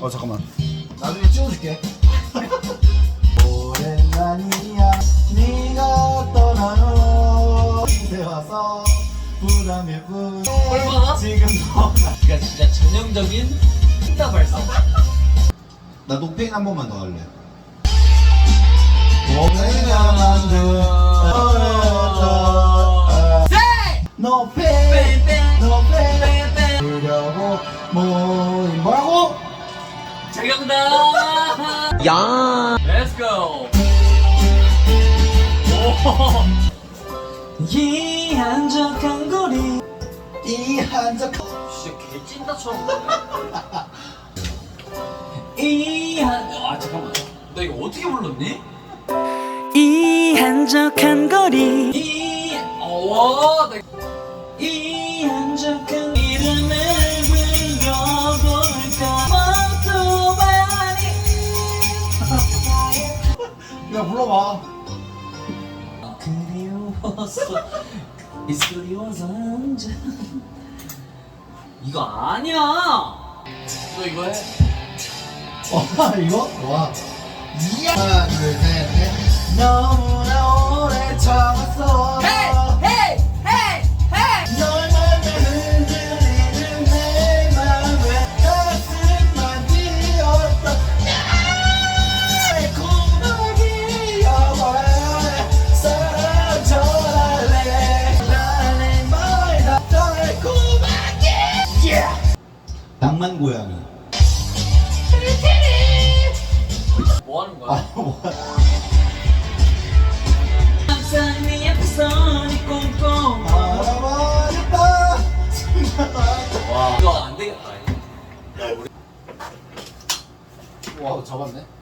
어 잠깐만. 나중에 찍어줄게. 오랜만이야. 네가 떠나요 이제 와서 부담일 뿐 얼마나? 지금 너 그러니까 진짜 전형적인 흑다 발성. 나 노페인 한 번만 더 할래. 오랜만만두 자경다. 야. Let's go. 오. 이 한적한 거리. 이 한적 진짜 개찐따처럼 이 한 아 잠깐만 너 이거 어떻게 불렀니? 이 한적한 거리 이 어와 이 한적한 야 불러봐. 그리웠어 이스리워서 혼자 이거 아니야 너 이거 해어 이거 와. 이야. 하나 둘셋 넷. 너무 낭만 고양이 뭐 하는 거야? 아 뭐. 항상 네 앞에서 네 꼼꼼 알아봐야겠다 와 이거 안 되겠다 와 잡았네